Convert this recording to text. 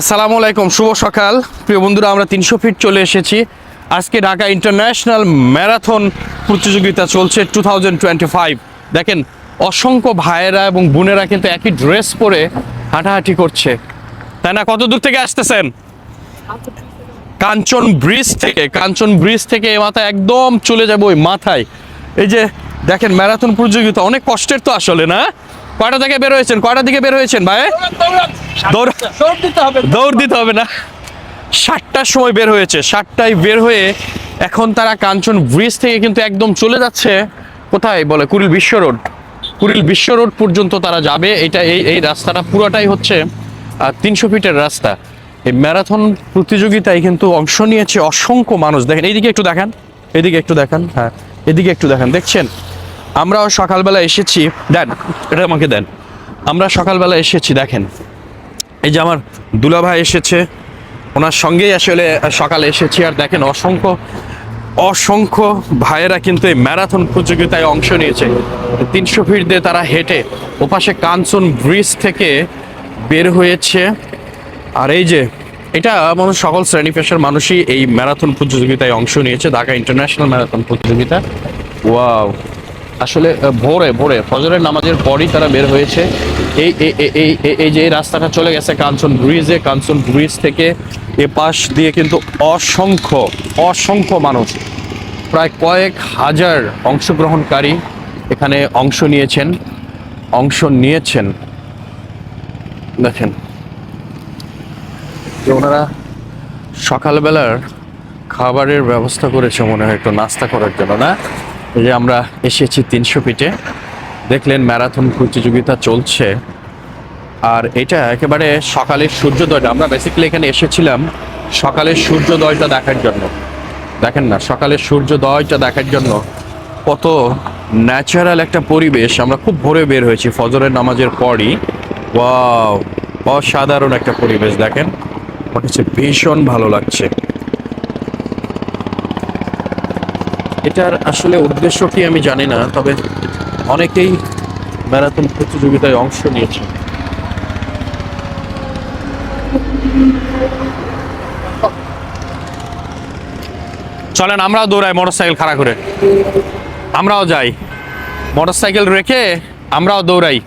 আসসালামু আলাইকুম, শুভ সকাল। প্রিয় বন্ধুরা, আমরা তিনশো ফিট চলে এসেছি। আজকে ঢাকা ইন্টারন্যাশনাল ম্যারাথন প্রতিযোগিতা চলছে টু দেখেন, অসংখ্য ভাইয়েরা এবং বোনেরা কিন্তু একই ড্রেস পরে হাঁটাহাঁটি করছে। তাই না? কত দূর থেকে আসতেছেন? কাঞ্চন ব্রিজ থেকে, কাঞ্চন ব্রিজ থেকে এ মাথায় একদম চলে যাব ওই মাথায়। এই যে, দেখেন, ম্যারাথন প্রতিযোগিতা, অনেক কষ্টের তো আসলে, না? কয়টা থেকে বের হয়েছেন? কয়টা দিকে বের হয়েছেন ভাই? দৌড় দৌড় দিতে হবে না। সাতটার সময় বের হয়েছে। সাতটায় বের হয়ে এখন তারা কাঞ্চন ব্রিজ থেকে কিন্তু একদম চলে যাচ্ছে। কোথায়? বলে কুড়িল বিশ্ব রোড। কুড়িল বিশ্ব রোড পর্যন্ত তারা যাবে। এটা এই এই রাস্তাটা পুরোটাই হচ্ছে তিনশো ফিটের রাস্তা। এই ম্যারাথন প্রতিযোগিতায় কিন্তু অংশ নিয়েছে অসংখ্য মানুষ। দেখেন, এইদিকে একটু দেখান। এদিকে একটু দেখান। হ্যাঁ এদিকে একটু দেখান। দেখছেন? আমরাও সকালবেলা এসেছি। দেন, এটা আমাকে দেন। আমরা সকালবেলা এসেছি, দেখেন। এই যে আমার দুলাভাই এসেছে। ওনার সঙ্গেই আসলে সকালে এসেছি। আর দেখেন, অসংখ্য অসংখ্য ভাইয়েরা কিন্তু এই ম্যারাথন প্রতিযোগিতায় অংশ নিয়েছে। তিনশো ফিট দিয়ে তারা হেঁটে ওপাশে কাঞ্চন ব্রিজ থেকে বের হয়েছে। আর এই যে, এটা মানুষ সকল শ্রেণি পেশার মানুষই এই ম্যারাথন প্রতিযোগিতায় অংশ নিয়েছে, ঢাকা ইন্টারন্যাশনাল ম্যারাথন প্রতিযোগিতা। ওয়াও! আসলে ভোরে ভোরে, ফজরের নামাজের পরই তারা বের হয়েছে। এই, এই- এই- যে রাস্তাটা চলে গেছে কাঞ্চন ব্রিজে, কাঞ্চন ব্রিজ থেকে এ পাশ দিয়ে কিন্তু অসংখ্য অসংখ্য মানুষ, প্রায় কয়েক হাজার অংশগ্রহণকারী এখানে অংশ নিয়েছেন অংশ নিয়েছেন। দেখেন, ওনারা সকালবেলার খাবারের ব্যবস্থা করেছে মনে হয়, একটু নাস্তা করার জন্য, না? যে আমরা এসেছি তিনশো ফিটে। দেখলেন ম্যারাথন প্রতিযোগিতা চলছে। আর এটা একেবারে সকালের সূর্যোদয়টা। আমরা বেসিক্যালি এখানে এসেছিলাম সকালের সূর্যোদয়টা দেখার জন্য। দেখেন না, সকালের সূর্যোদয়টা দেখার জন্য কত ন্যাচারাল একটা পরিবেশ। আমরা খুব ভোরে বের হয়েছি ফজরের নামাজের পরই। ওয়াও, অসাধারণ একটা পরিবেশ, দেখেন। আমার কাছে ভীষণ ভালো লাগছে। এটার আসলে উদ্দেশ্য কি আমি জানি না, তবে অনেকেই ম্যারাথন প্রতিযোগিতায় অংশ নিয়েছে চলেন, আমরাও দৌড়াই মোটরসাইকেল খাড়া করে। আমরাও যাই। মোটরসাইকেল রেখে আমরাও দৌড়াই।